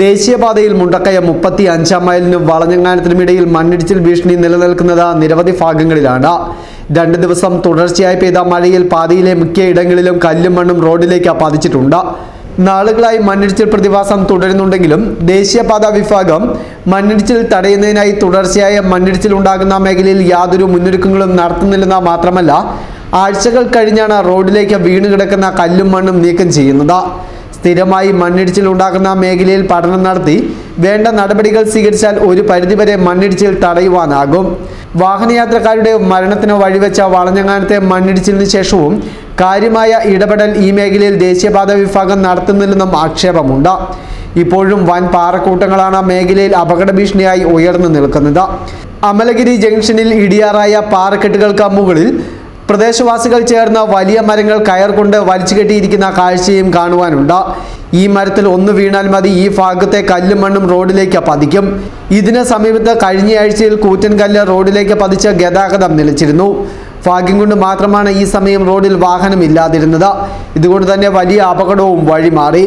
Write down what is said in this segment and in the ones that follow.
ദേശീയപാതയിൽ മുണ്ടക്കയ മുപ്പത്തി അഞ്ചാം മൈലിനും വളഞ്ഞങ്ങാനത്തിനുമിടയിൽ മണ്ണിടിച്ചിൽ ഭീഷണി നിലനിൽക്കുന്നത് നിരവധി ഭാഗങ്ങളിലാണ്. രണ്ട് ദിവസം തുടർച്ചയായി പെയ്ത മഴയിൽ പാതയിലെ മിക്ക ഇടങ്ങളിലും കല്ലും മണ്ണും റോഡിലേക്ക് പതിച്ചിട്ടുണ്ട് നാളുകളായി മണ്ണിടിച്ചിൽ പ്രതിഭാസം തുടരുന്നുണ്ടെങ്കിലും ദേശീയപാത വിഭാഗം മണ്ണിടിച്ചിൽ തടയുന്നതിനായി തുടർച്ചയായ മണ്ണിടിച്ചിൽ ഉണ്ടാകുന്ന മേഖലയിൽ യാതൊരു മുന്നൊരുക്കങ്ങളും നടത്തുന്നില്ലെന്ന മാത്രമല്ല ആഴ്ചകൾ കഴിഞ്ഞാണ് റോഡിലേക്ക് വീണ് കിടക്കുന്ന കല്ലും മണ്ണും നീക്കം ചെയ്യുന്നത്. സ്ഥിരമായി മണ്ണിടിച്ചിൽ ഉണ്ടാക്കുന്ന മേഖലയിൽ പഠനം നടത്തി വേണ്ട നടപടികൾ സ്വീകരിച്ചാൽ ഒരു പരിധിവരെ മണ്ണിടിച്ചിൽ തടയുവാനാകും. വാഹനയാത്രക്കാരുടെ മരണത്തിന് വഴിവെച്ച വളഞ്ഞങ്ങാനത്തെ മണ്ണിടിച്ചിലിന് ശേഷവും കാര്യമായ ഇടപെടൽ ഈ മേഖലയിൽ ദേശീയപാത വിഭാഗം നടത്തുന്നില്ലെന്നും ആക്ഷേപമുണ്ട്. ഇപ്പോഴും വൻ പാറക്കൂട്ടങ്ങളാണ് മേഖലയിൽ അപകട ഭീഷണിയായി ഉയർന്നു നിൽക്കുന്നത്. അമലഗിരി ജംഗ്ഷനിൽ ഇടിയാറായ പാറക്കെട്ടുകൾക്ക് മുകളിൽ പ്രദേശവാസികൾ ചേർന്ന് വലിയ മരങ്ങൾ കയർ കൊണ്ട് വലിച്ചു കെട്ടിയിരിക്കുന്ന കാഴ്ചയും കാണുവാനുണ്ട്. ഈ മരത്തിൽ ഒന്ന് വീണാൽ മതി ഈ ഭാഗത്തെ കല്ലും മണ്ണും റോഡിലേക്ക് പതിക്കും. ഇതിന് സമീപത്ത് കഴിഞ്ഞയാഴ്ചയിൽ കൂറ്റൻകല്ല് റോഡിലേക്ക് പതിച്ച് ഗതാഗതം നിലച്ചിരുന്നു. ഭാഗ്യം കൊണ്ട് മാത്രമാണ് ഈ സമയം റോഡിൽ വാഹനം ഇല്ലാതിരുന്നത്. ഇതുകൊണ്ട് തന്നെ വലിയ അപകടവും വഴിമാറി.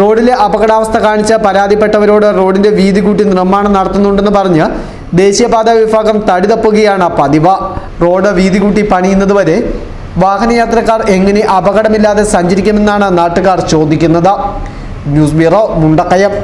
റോഡിലെ അപകടാവസ്ഥ കാണിച്ച പരാതിപ്പെട്ടവരോട് റോഡിന്റെ വീതി കൂട്ടി നിർമ്മാണം നടത്തുന്നുണ്ടെന്ന് പറഞ്ഞ് ദേശീയപാത വിഭാഗം തടി തപ്പുകയാണ് പതിവ്. റോഡ് വീതി കൂട്ടി പണിയുന്നതുവരെ വാഹനയാത്രക്കാർ എങ്ങനെ അപകടമില്ലാതെ സഞ്ചരിക്കുമെന്നാണ് നാട്ടുകാർ ചോദിക്കുന്നത്. News bureau Mundakkayam.